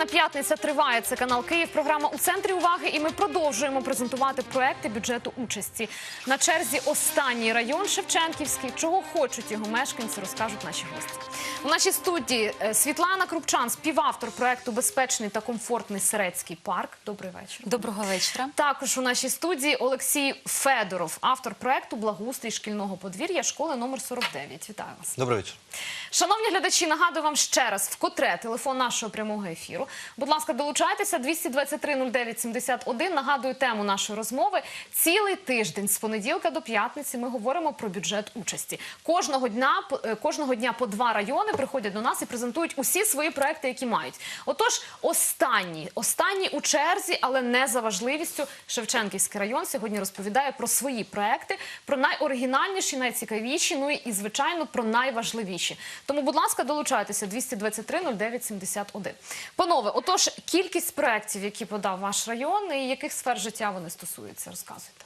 Інформаційна п'ятниця триває. Це канал Київ. Програма у центрі уваги. І ми продовжуємо презентувати проекти бюджету участі. На черзі останній район Шевченківський. Чого хочуть його мешканці, розкажуть наші гості. У нашій студії е, Світлана Крупчан, співавтор проекту Безпечний та комфортний Серецький парк. Добрий вечір. Доброго вечора. Також у нашій студії Олексій Федоров, автор проекту Благоустрій шкільного подвір'я школи номер 49. Вітаю вас. Добрий вечір. Шановні глядачі, нагадую вам ще раз, вкотре телефон нашого прямого ефіру. Будь ласка, долучайтеся 223 09 71. Нагадую тему нашої розмови. Цілий тиждень з понеділка до п'ятниці ми говоримо про бюджет участі. Кожного дня е, кожного дня по два райони приходять до нас і презентують усі свої проекти, які мають. Отож, останній, останній у черзі, але не за важливістю. Шевченківський район сьогодні розповідає про свої проекти, про найоригінальніші, найцікавіші, ну і звичайно про найважливіші. Тому, будь ласка, долучайтеся 223 09 71. Панове, отож, кількість проєктів, які подав ваш район, і яких сфер життя вони стосуються, розказуйте.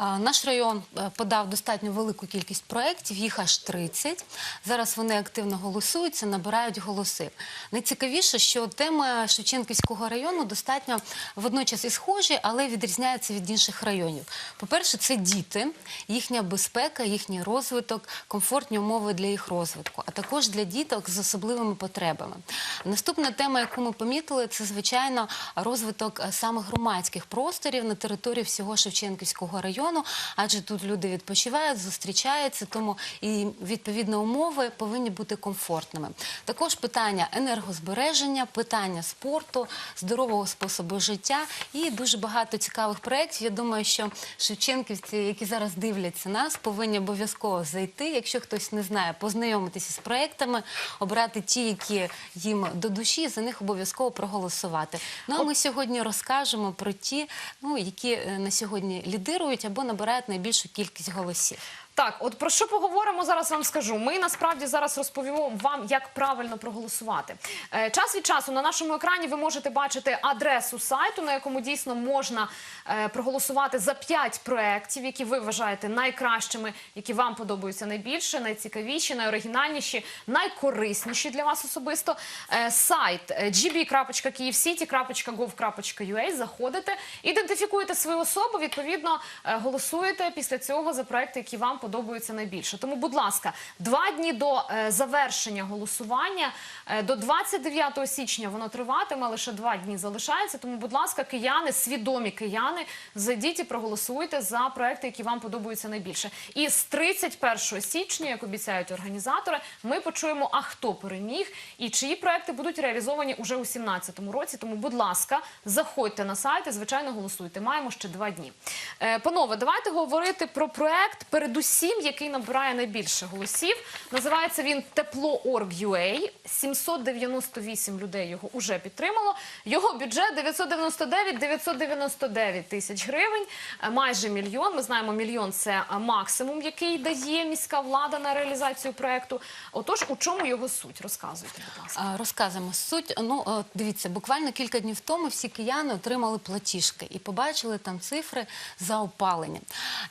Наш район е, подав достатньо велику кількість проєктів, їх аж 30. Зараз вони активно голосуються, набирають голоси. Найцікавіше, що тема Шевченківського району достатньо водночас і схожі, але відрізняються від інших районів. По-перше, це діти, їхня безпека, їхній розвиток, комфортні умови для їх розвитку, а також для діток з особливими потребами. Наступна тема, яку ми помітили, це звичайно розвиток е, саме громадських просторів на території всього Шевченківського району, адже тут люди відпочивають, зустрічаються, тому і відповідно умови повинні бути комфортними. Також питання енергозбереження, питання спорту, здорового способу життя і дуже багато цікавих проєктів. Я думаю, що шевченківці, які зараз дивляться нас, повинні обов'язково зайти. Якщо хтось не знає, познайомитися з проєктами, обрати ті, які їм до душі, за них обов'язково проголосувати. Ну а ми сьогодні розкажемо про ті, ну які е, на сьогодні лідирують або набирають найбільшу кількість голосів. Так, от про що поговоримо зараз вам скажу. Ми насправді зараз розповімо вам, як правильно проголосувати. Е, час від часу на нашому екрані ви можете бачити адресу сайту, на якому дійсно можна е, проголосувати за 5 проєктів, які ви вважаєте найкращими, які вам подобаються найбільше, найцікавіші, найоригінальніші, найкорисніші для вас особисто. Е, сайт gb.kyiv.city.gov.ua Заходите, ідентифікуєте свою особу, відповідно голосуєте після цього за проекти, які вам подобаються найбільше. Тому, будь ласка, два дні до е, завершення голосування, е, до 29 січня воно триватиме, лише два дні залишається. Тому, будь ласка, кияни, свідомі кияни, зайдіть і проголосуйте за проекти, які вам подобаються найбільше. І з 31 січня, як обіцяють організатори, ми почуємо, а хто переміг і чиї проекти будуть реалізовані уже у 2017 році. Тому, будь ласка, заходьте на сайт і звичайно голосуйте. Маємо ще два дні. Е, Панове, давайте говорити про проект, передусім, який набирає найбільше голосів. Називається він Тепло.org.ua. 798 людей його уже підтримало. Його бюджет 999 999 тисяч гривень, е, майже мільйон. Ми знаємо, мільйон це е, максимум, який дає міська влада на реалізацію проекту. Отож, у чому його суть? Розказуйте, будь ласка. Розказуємо суть. Ну дивіться, буквально кілька днів тому всі кияни отримали платіжки і побачили там цифри за опалення.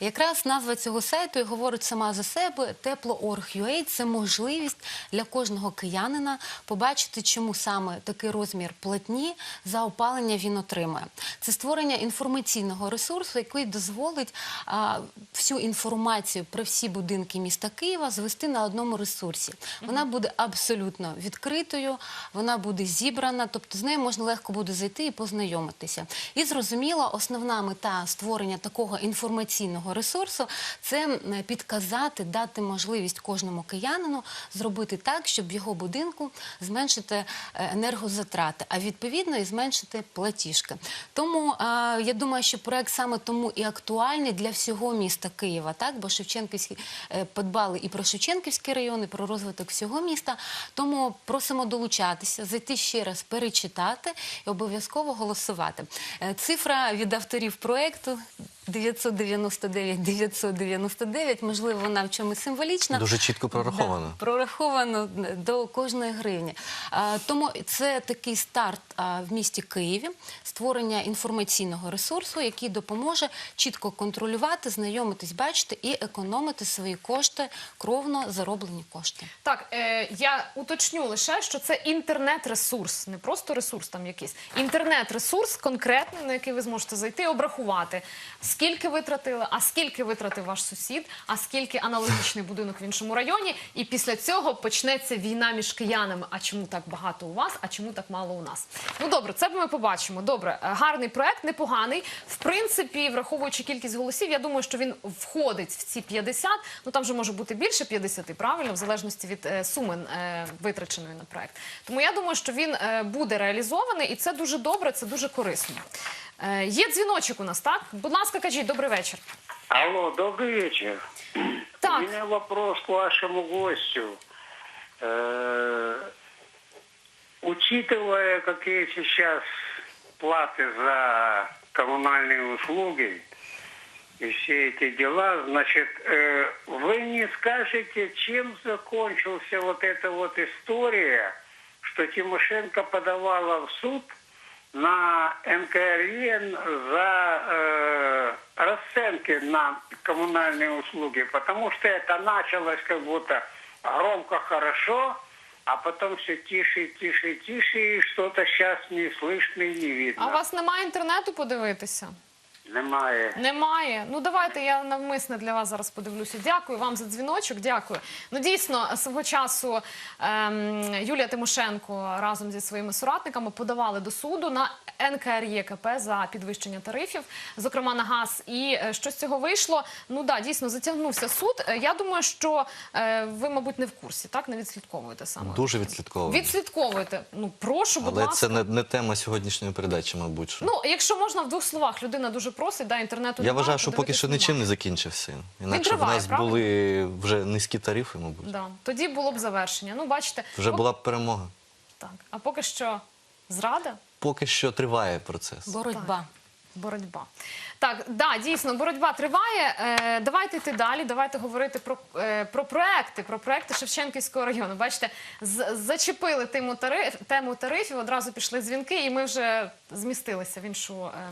Якраз назва цього сайту говорить сама за себе. Тепло.org.ua – це можливість для кожного киянина побачити, чому саме такий розмір платні за опалення він отримує. Це створення інформаційного ресурсу, який дозволить а, всю інформацію про всі будинки міста Києва звести на одному ресурсі. Вона буде абсолютно відкритою, вона буде зібрана, тобто з нею можна легко буде зайти і познайомитися. І зрозуміло, основна мета створення такого інформаційного ресурсу це підказати, дати можливість кожному киянину зробити так, щоб в його будинку зменшити е, енергозатрати, а відповідно і зменшити платіжки. Тому е, я думаю, що проект саме тому і актуальний для всього міста Києва, так бо Шевченківські е, подбали і про Шевченківський район, і про розвиток всього міста. Тому просимо долучатися, зайти ще раз, перечитати і обов'язково голосувати. Е, Цифра від авторів проекту 999 999. Можливо, вона в чомусь символічна. Дуже чітко прораховано. Да, прораховано до кожної гривні. А, Тому це такий старт а, в місті Києві, створення інформаційного ресурсу, який допоможе чітко контролювати, знайомитись, бачити і економити свої кошти, кровно зароблені кошти. Так, е, я уточню лише, що це інтернет-ресурс, не просто ресурс там якийсь. Інтернет-ресурс конкретний, на який ви зможете зайти і обрахувати, скільки витратили, а скільки витратив ваш сусід, а скільки аналогічний будинок в іншому районі. І після цього почнеться війна між киянами. А чому так багато у вас, а чому так мало у нас? Ну добре, це ми побачимо. Добре, е, гарний проект, непоганий. В принципі, враховуючи кількість голосів, я думаю, що він входить в ці 50, Ну там же може бути більше 50, правильно, в залежності від е, суми е, витраченої на проект. Тому я думаю, що він е, буде реалізований, і це дуже добре, це дуже корисно. Е, є дзвіночок у нас, так? Будь ласка, кажіть, добрий вечір. Алло, добрый вечер. Так. У меня вопрос к вашему гостю. Э, Учитывая, какие сейчас платы за коммунальные услуги и все эти дела, значит, э, вы не скажете, чем закончился вот эта вот история, что Тимошенко подавала в суд на НКРЕ за э, расценки на коммунальные услуги, потому что это началось как будто громко хорошо, а потом все тише, тише, тише, и что-то сейчас не слышно и не видно. А у вас немає інтернету подивитися? Немає. Немає. Ну давайте я навмисне для вас зараз подивлюся. Дякую вам за дзвіночок. Дякую. Ну дійсно свого часу ем, Юлія Тимошенко разом зі своїми соратниками подавали до суду на НКРЄКП за підвищення тарифів, зокрема на газ. І е, що з цього вийшло? Ну да, дійсно затягнувся суд. Е, Я думаю, що е, ви, мабуть, не в курсі, так не відслідковуєте саме. Дуже відслідковано. Відслідковуєте. Ну прошу, будь Але ласка. це не, не тема сьогоднішньої передачі, мабуть. що. Ну, якщо можна в двох словах, людина дуже просить, да, інтернету Я немає, вважаю, що поки що нічим не закінчився. Інакше в нас правильно? були вже низькі тарифи, мабуть. Да. Тоді було б завершення. Ну, бачите, Вже пок- була б перемога. так. А поки що зрада, Поки що триває процес. Боротьба. Боротьба. Так, да, дійсно, боротьба триває. Е, давайте йти далі. Давайте говорити про, е, про проекти, про проекти Шевченківського району. Бачите, з- зачепили тему, тариф, тему тарифів, одразу пішли дзвінки, і ми вже змістилися в іншу, е,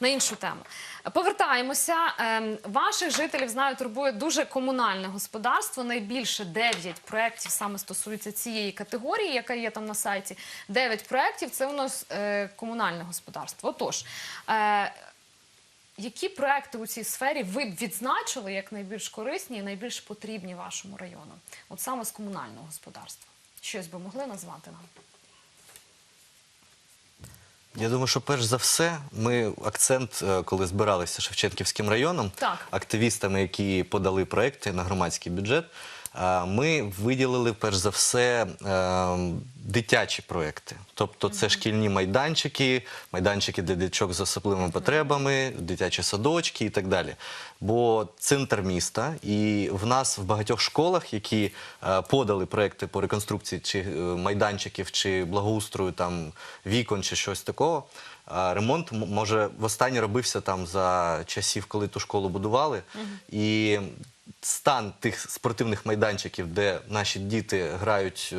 на іншу тему. Повертаємося. Е, ваших жителів знаю, турбує дуже комунальне господарство. Найбільше 9 проєктів саме стосуються цієї категорії, яка є там на сайті. 9 проєктів це у нас е, комунальне господарство. Отож. Е, які проекти у цій сфері ви б відзначили як найбільш корисні і найбільш потрібні вашому району? От саме з комунального господарства. Щось би могли назвати нам? Я думаю, що перш за все, ми акцент, е, коли збиралися Шевченківським районом, Так. активістами, які подали проекти на громадський бюджет, ми виділили перш за все е, дитячі проекти. Тобто це шкільні майданчики, майданчики для діточок з особливими потребами, дитячі садочки і так далі. Бо центр міста, і в нас в багатьох школах, які е, подали проекти по реконструкції чи е, майданчиків, чи благоустрою там вікон, чи щось такого. Ремонт може востаннє робився там за часів, коли ту школу будували, і стан тих спортивних майданчиків, де наші діти грають е,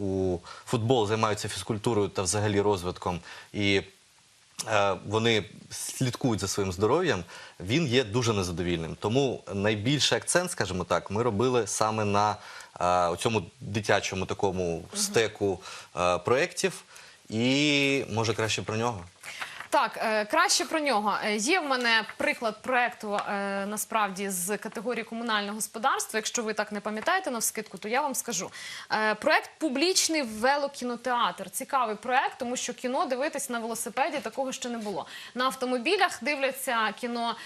у футбол, займаються фізкультурою та взагалі розвитком, і е, вони слідкують за своїм здоров'ям, він є дуже незадовільним. Тому найбільший акцент, скажімо так, ми робили саме на е, цьому дитячому такому стеку проєктів. І може краще про нього. Так, е, краще про нього. Е, Є в мене приклад проекту е, насправді з категорії комунального господарства. Якщо ви так не пам'ятаєте на вскидку, то я вам скажу. Е, проект публічний велокінотеатр. Цікавий проект, тому що кіно дивитись на велосипеді такого ще не було. На автомобілях дивляться кіно,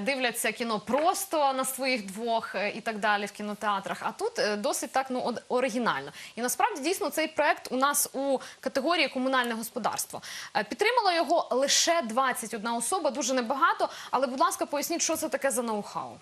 дивляться кіно просто на своїх двох і так далі в кінотеатрах. А тут досить так ну од- оригінально. І насправді дійсно цей проект у нас у категорії комунальне господарство. Е, Підтримало його лише 21 особа, дуже небагато. Але, будь ласка, поясніть, що це таке за ноу-хау.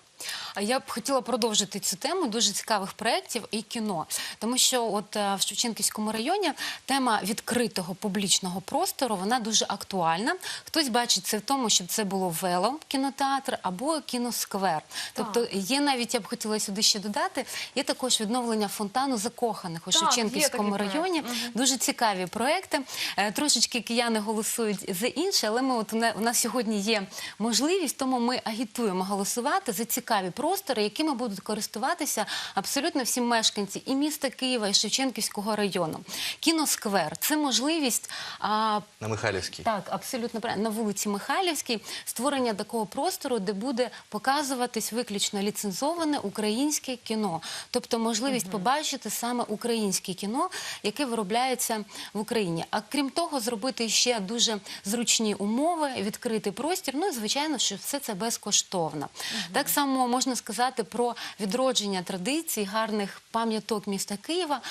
А Я б хотіла продовжити цю тему дуже цікавих проєктів і кіно, тому що от е, в Шевченківському районі тема відкритого публічного простору вона дуже актуальна. Хтось бачить це в тому, щоб це було вело кінотеатр або кіносквер. Тобто є навіть я б хотіла сюди ще додати. Є також відновлення фонтану закоханих у Так, Шевченківському проект. районі. Дуже цікаві проекти. Е, Трошечки кияни голосують за інше, але ми от у у нас сьогодні є можливість, тому ми агітуємо голосувати за цікаві простори, якими будуть користуватися абсолютно всі мешканці і міста Києва, і Шевченківського району. Кіносквер це можливість. А, На Михайлівській. так, абсолютно правильно. На вулиці Михайлівській створення такого простору, де буде показуватись виключно ліцензоване українське кіно, тобто можливість побачити саме українське кіно, яке виробляється в Україні. А крім того, зробити ще дуже зручні умови, відкритий простір. Ну і звичайно, що все це безкоштовно. Так само можна сказати про відродження традицій, гарних пам'яток міста Києва.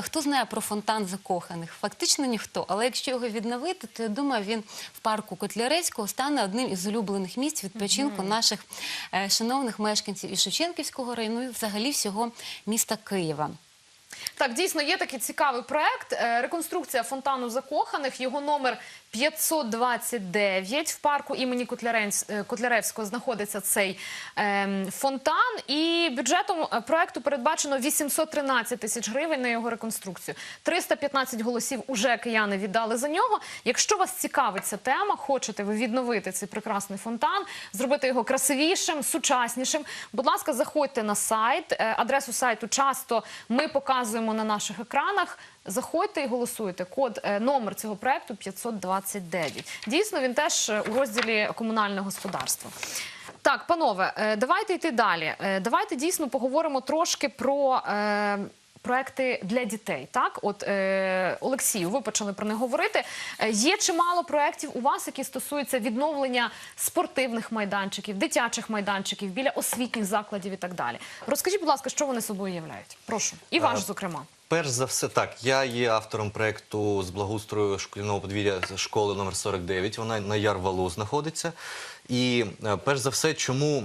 Хто знає про фонтан закоханих? Фактично ніхто. Але якщо його відновити, то я думаю, він в парку Котляревського стане одним із улюблених місць відпочинку наших е, шановних мешканців і Шевченківського району, і взагалі всього міста Києва. Так, дійсно є такий цікавий проект. Е, Реконструкція фонтану закоханих. Його номер 529. В парку імені е, Котляревського знаходиться цей ем, фонтан. І бюджетом е, проекту передбачено 813 тисяч гривень на його реконструкцію. 315 голосів уже кияни віддали за нього. Якщо вас цікавить ця тема, хочете ви відновити цей прекрасний фонтан, зробити його красивішим, сучаснішим. Будь ласка, заходьте на сайт. Е, Адресу сайту часто ми показуємо на наших екранах. Заходьте і голосуйте. Код е, номер цього проекту 529. Дійсно, він теж е, у розділі комунальне господарство. Так, панове, е, давайте йти далі. Давайте дійсно поговоримо трошки про. Е, Проекти для дітей, так от е, Олексію, ви почали про них говорити. Е, є чимало проєктів у вас, які стосуються відновлення спортивних майданчиків, дитячих майданчиків біля освітніх закладів і так далі. Розкажіть, будь ласка, що вони собою являють? Прошу, і ваш, зокрема. Перш за все, так, я є автором проекту з благоустрою шкільного подвір'я школи номер 49. Вона на Ярвалу знаходиться. І е, перш за все, чому е,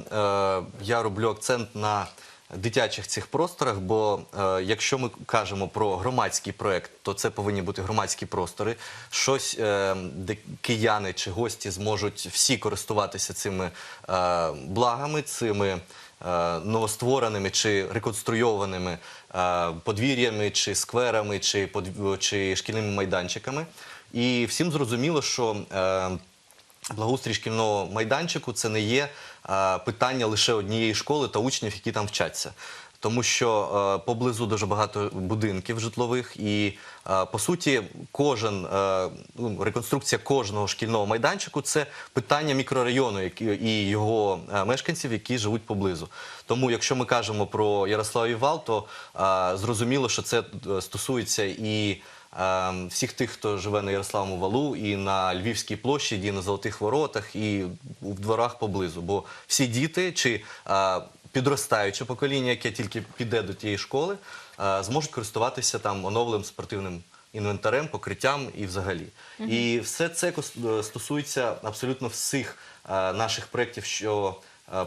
я роблю акцент на дитячих цих просторах? Бо е, якщо ми кажемо про громадський проект, то це повинні бути громадські простори. Щось, е, де кияни чи гості зможуть всі користуватися цими е, благами, цими е, новоствореними чи реконструйованими е, подвір'ями, чи скверами, чи, подв- чи шкільними майданчиками. І всім зрозуміло, що е, благоустрій шкільного майданчику це не є питання лише однієї школи та учнів, які там вчаться. Тому що поблизу дуже багато будинків житлових, і по суті, кожен ну, реконструкція кожного шкільного майданчику це питання мікрорайону і його мешканців, які живуть поблизу. Тому, якщо ми кажемо про Ярославів Вал, то зрозуміло, що це е, стосується і всіх тих, хто живе на Ярославому валу, і на Львівській площі, і на Золотих Воротах, і в дворах поблизу. Бо всі діти чи е, підростаюче покоління, яке тільки піде до тієї школи, е, зможуть користуватися там оновленим спортивним інвентарем, покриттям і взагалі. І все це е, стосується абсолютно всіх е, наших проєктів, що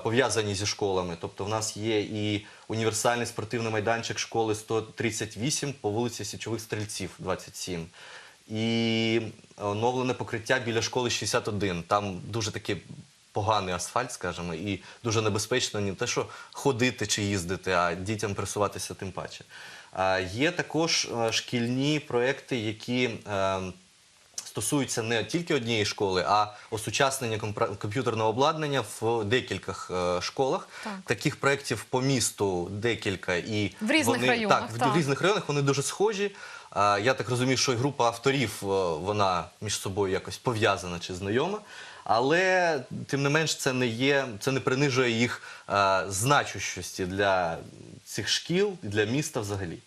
пов'язані зі школами. Тобто в нас є і універсальний спортивний майданчик школи 138 по вулиці Січових Стрільців 27. І оновлене покриття біля школи 61. Там дуже таке поганий асфальт, скажімо, і дуже небезпечно не те, що ходити чи їздити, а дітям пересуватися тим паче. А, Є також е, шкільні проекти, які е, стосуються не тільки однієї школи, а осучаснення комп'ютерного обладнання в декількох е, школах. Так. Таких проєктів по місту декілька. І В різних вони, районах, Так, в різних районах вони дуже схожі. Я так розумію, що і група авторів е, вона між собою якось пов'язана чи знайома. Але тим не менш, це не є, це не принижує їх е, значущості для цих шкіл і для міста взагалі.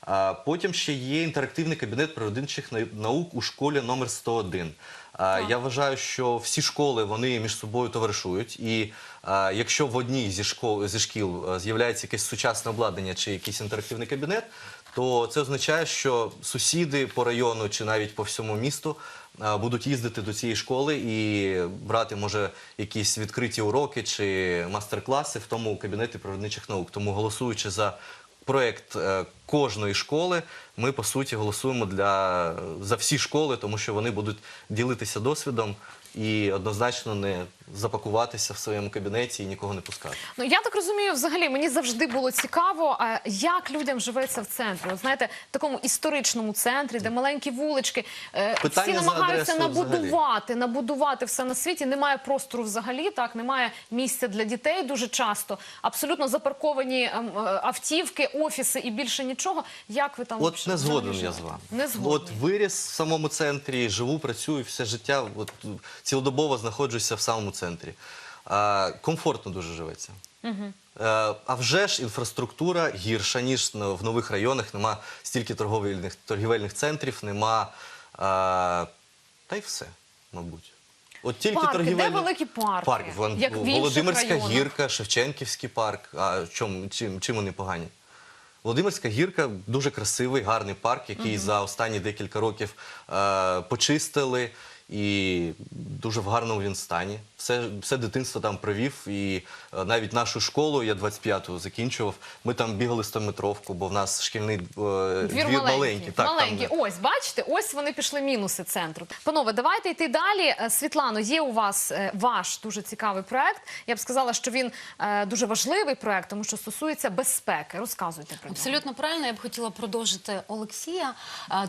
А Потім ще є інтерактивний кабінет природничих наук у школі номер 101. А, Я вважаю, що всі школи вони між собою товаришують, і а, якщо в одній зі школ зі шкіл з'являється якесь сучасне обладнання чи якийсь інтерактивний кабінет, то це означає, що сусіди по району чи навіть по всьому місту а, будуть їздити до цієї школи і брати, може, якісь відкриті уроки чи мастер-класи в тому кабінеті природничих наук. Тому голосуючи за проект е, кожної школи, ми по суті голосуємо для за всі школи, тому що вони будуть ділитися досвідом і однозначно не запакуватися в своєму кабінеті і нікого не пускати. Ну я так розумію, взагалі мені завжди було цікаво, а як людям живеться в центрі. От знаєте, в такому історичному центрі, де маленькі вулички, е, Питання всі намагаються набудувати, набудувати все на світі. Немає простору взагалі, так немає місця для дітей дуже часто. Абсолютно запарковані ем, е, автівки, офіси і більше нічого. Як ви там От не згоден я з вами. Не згоден. От виріс в самому центрі, живу, працюю все життя. От цілодобово знаходжуся в самому центрі. Комфортно дуже живеться. Е, А вже ж інфраструктура гірша, ніж в нових районах. Нема стільки торговельних, торгівельних центрів, нема. А, та й все, мабуть. От тільки Парки, де великі парки? Парк, Як в Володимирська районах. гірка, Шевченківський парк. А чому, чим, чим вони погані? Володимирська гірка дуже красивий, гарний парк, який за останні декілька років е, почистили. І дуже в гарному він стані. Все, все дитинство там провів. І е, навіть нашу школу, я 25-ту закінчував, ми там бігали 100-метровку, бо в нас шкільний е, Двір, двір маленький. Так, там, маленький. Ось, бачите, ось вони пішли мінуси центру. Панове, давайте йти далі. Е, Світлано, є у вас ваш дуже цікавий проект. Я б сказала, що він дуже важливий проект, тому що стосується безпеки. Розказуйте про нього. Абсолютно правильно. Я б хотіла продовжити Олексія,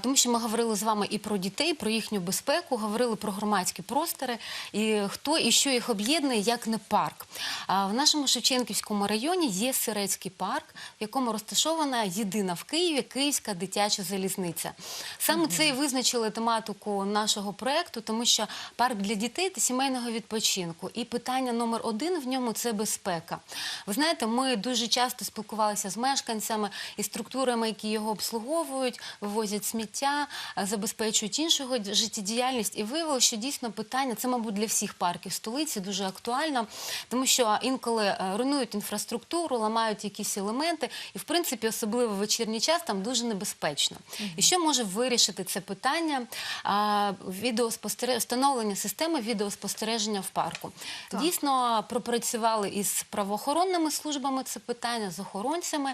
тому що ми говорили з вами і про дітей, про їхню безпеку, говорили про громадські простори, і хто і що їх об'єднує, як не парк. В нашому Шевченківському районі є Сирецький парк, в якому розташована єдина в Києві Київська дитяча залізниця. Саме це і визначили тематику нашого проекту, тому що парк для дітей та сімейного відпочинку. І питання номер один в ньому це безпека. Ви знаєте, ми дуже часто спілкувалися з мешканцями і структурами, які його обслуговують, вивозять сміття, забезпечують д- життєдіяльність. І виявилося, що дійсно питання це, мабуть, для всіх парків столиці дуже актуально, тому що інколи е, руйнують інфраструктуру, ламають якісь елементи, і в принципі, особливо в вечірній час, там дуже небезпечно. І що може вирішити це питання? Встановлення системи відеоспостереження в парку. Дійсно пропрацювали із правоохоронними службами це питання, з охоронцями.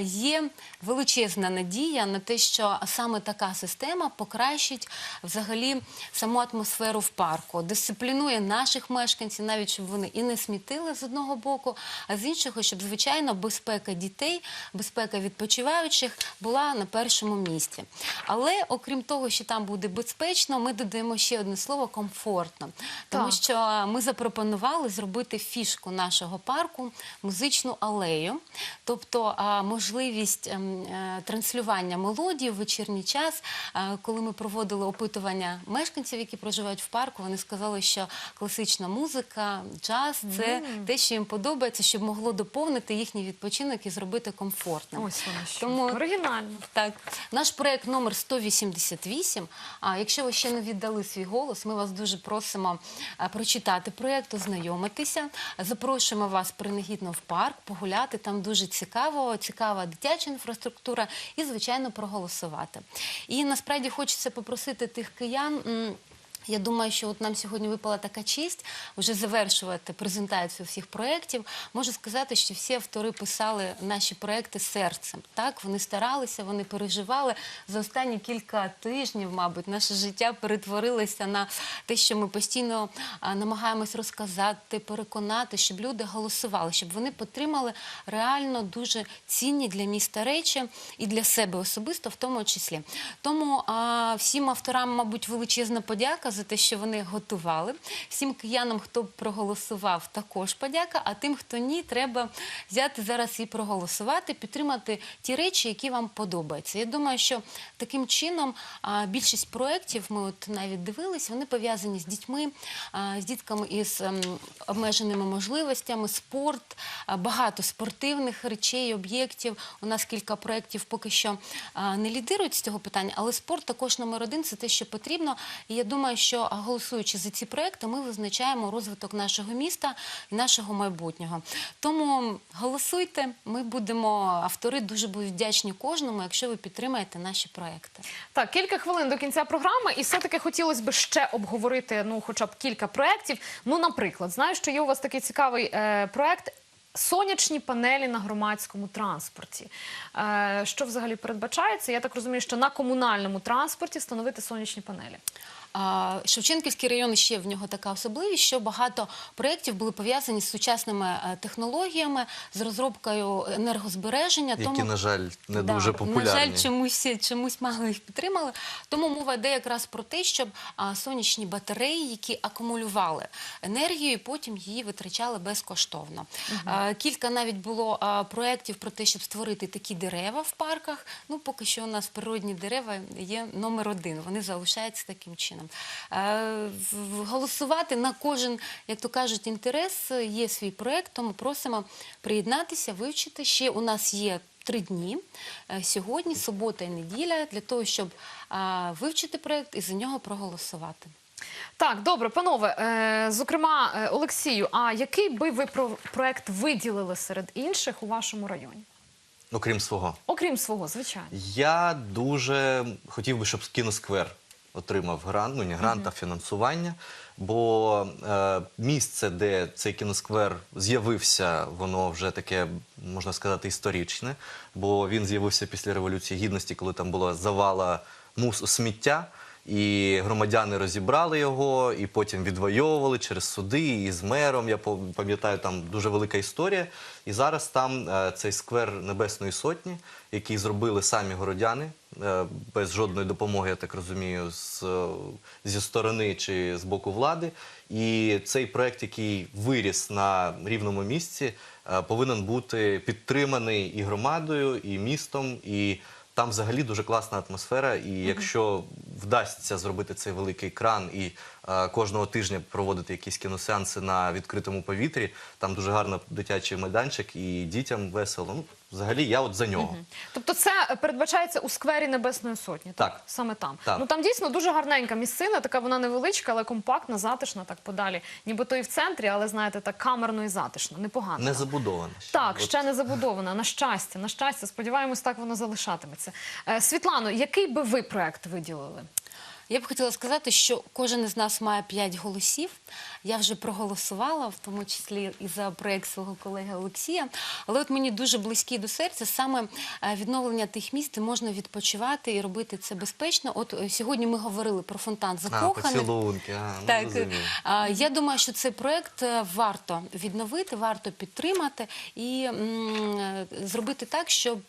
Є величезна надія на те, що саме така система покращить взагалі саму атмосферу в парку, дисциплінує наших мешканців, навіть щоб вони і не смітили з одного боку, а з іншого, щоб звичайно безпека дітей, безпека відпочиваючих була на першому місці. Але окрім того, що там буде безпечно, ми додаємо ще одне слово комфортно, тому Так. що ми запропонували зробити фішку нашого парку музичну алею, тобто можливість ем, е, транслювання мелодії в вечірній час. Коли ми проводили опитування мешканців, які проживають в парку, вони сказали, що класична музика, джаз це те, що їм подобається, щоб могло доповнити їхній відпочинок і зробити комфортним. Ось воно що. Тому Оригінально. так, наш проект номер 188. А якщо ви ще не віддали свій голос, ми вас дуже просимо прочитати проект, ознайомитися. Запрошуємо вас принагідно в парк, погуляти. Там дуже цікаво, цікава дитяча інфраструктура і, звичайно, проголосувати. І насправді хочеться попросити тих киян. Я думаю, що от нам сьогодні випала така честь вже завершувати презентацію всіх проєктів. Можу сказати, що всі автори писали наші проєкти серцем. Так, вони старалися, вони переживали. За останні кілька тижнів, мабуть, наше життя перетворилося на те, що ми постійно намагаємось розказати, переконати, щоб люди голосували, щоб вони підтримали реально дуже цінні для міста речі і для себе особисто, в тому числі. Тому а, всім авторам, мабуть, величезна подяка за те, що вони готували. Всім киянам, хто проголосував, також подяка. А тим, хто ні, треба взяти зараз і проголосувати, підтримати ті речі, які вам подобаються. Я думаю, що таким чином більшість проєктів, ми от навіть дивились, вони пов'язані з дітьми, з дітками із ем, обмеженими можливостями, спорт, багато спортивних речей, об'єктів. У нас кілька проєктів поки що не лідирують з цього питання, але спорт також номер один це те, що потрібно. І я думаю, що що голосуючи за ці проекти, ми визначаємо розвиток нашого міста і нашого майбутнього. Тому голосуйте. Ми будемо автори дуже будуть вдячні кожному, якщо ви підтримаєте наші проекти. Так, кілька хвилин до кінця програми, і все-таки хотілося б ще обговорити ну, хоча б кілька проєктів. Ну, наприклад, знаю, що є у вас такий цікавий е, проєкт. Сонячні панелі на громадському транспорті. Е, що взагалі передбачається? Я так розумію, що на комунальному транспорті встановити сонячні панелі. Шевченківський район ще в нього така особливість, що багато проєктів були пов'язані з сучасними е, технологіями, з розробкою енергозбереження. Які, на жаль, не Да, дуже популярні. На жаль, чомусь, чомусь мало їх підтримали. Тому мова йде якраз про те, щоб сонячні батареї, які акумулювали енергію, і потім її витрачали безкоштовно. А, кілька навіть було проєктів про те, щоб створити такі дерева в парках. Ну, поки що у нас природні дерева є номер один. Вони залишаються таким чином. Е, Голосувати на кожен, як то кажуть, інтерес є свій проєкт, тому просимо приєднатися, вивчити. Ще у нас є три дні е, сьогодні, субота і неділя, для того, щоб а, вивчити проєкт і за нього проголосувати. Так, добре, панове. Е, зокрема, е, Олексію, а який би ви про- проект виділили серед інших у вашому районі? Окрім свого. Окрім свого, звичайно. Я дуже хотів би, щоб кіносквер отримав грант, ну не грант, а фінансування. Бо е, місце, де цей кіносквер з'явився, воно вже таке, можна сказати, історичне. Бо він з'явився після Революції Гідності, коли там була завала мус сміття. І громадяни розібрали його, і потім відвоювали через суди і з мером. Я пам- пам'ятаю, там дуже велика історія. І зараз там е, цей сквер Небесної Сотні, який зробили самі городяни е, без жодної допомоги, я так розумію, з, зі сторони чи з боку влади. І цей проект, який виріс на рівному місці, е, повинен бути підтриманий і громадою, і містом. і там взагалі дуже класна атмосфера, і якщо вдасться зробити цей великий кран і кожного тижня проводити якісь кіносеанси на відкритому повітрі, там дуже гарно дитячий майданчик і дітям весело. Ну, взагалі, я от за нього. Тобто це е, передбачається у сквері Небесної Сотні, так? Так. Саме там. Так. Ну там дійсно дуже гарненька місцина, така вона невеличка, але компактна, затишна, так подалі. Нібито і в центрі, але знаєте, так камерно і затишно, непогано. Не забудоване. ще. Так, От ще не забудована. На щастя, на щастя, сподіваємось, так воно залишатиметься. Е, Світлано, який би ви проект виділили? Я б хотіла сказати, що кожен із нас має 5 голосів. Я вже проголосувала, в тому числі і за проєкт свого колеги Олексія. Але от мені дуже близький до серця саме е, відновлення тих місць, де можна відпочивати і робити це безпечно. От е, сьогодні ми говорили про фонтан А, закоханих. А, ну, Так, я думаю, що цей проект е, варто відновити, варто підтримати і м, зробити так, щоб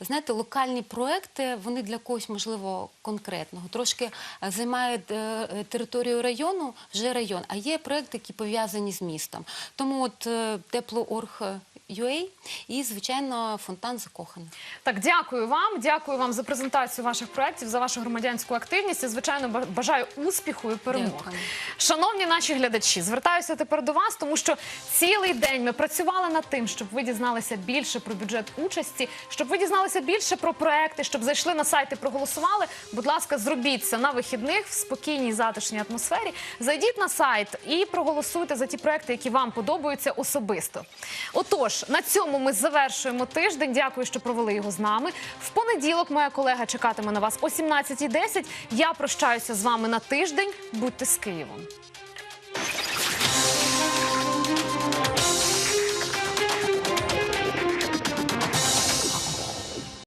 знаєте, локальні проекти вони для когось можливо конкретного. Трошки е, займають е, е, територію району, вже район. А є проекти, які пов'язані з містом. Тому от теплоорг. UA і, звичайно, фонтан закоханих. Так, дякую вам. Дякую вам за презентацію ваших проєктів, за вашу громадянську активність. І, звичайно, бажаю успіху і перемог. Дякую. Шановні наші глядачі, звертаюся тепер до вас, тому що цілий день ми працювали над тим, щоб ви дізналися більше про бюджет участі, щоб ви дізналися більше про проекти, щоб зайшли на сайт і проголосували. Будь ласка, зробіть це на вихідних в спокійній затишній атмосфері. Зайдіть на сайт і проголосуйте за ті проекти, які вам подобаються особисто. Отож, на цьому ми завершуємо тиждень. Дякую, що провели його з нами. В понеділок моя колега чекатиме на вас о 17.10. Я прощаюся з вами на тиждень. Будьте з Києвом.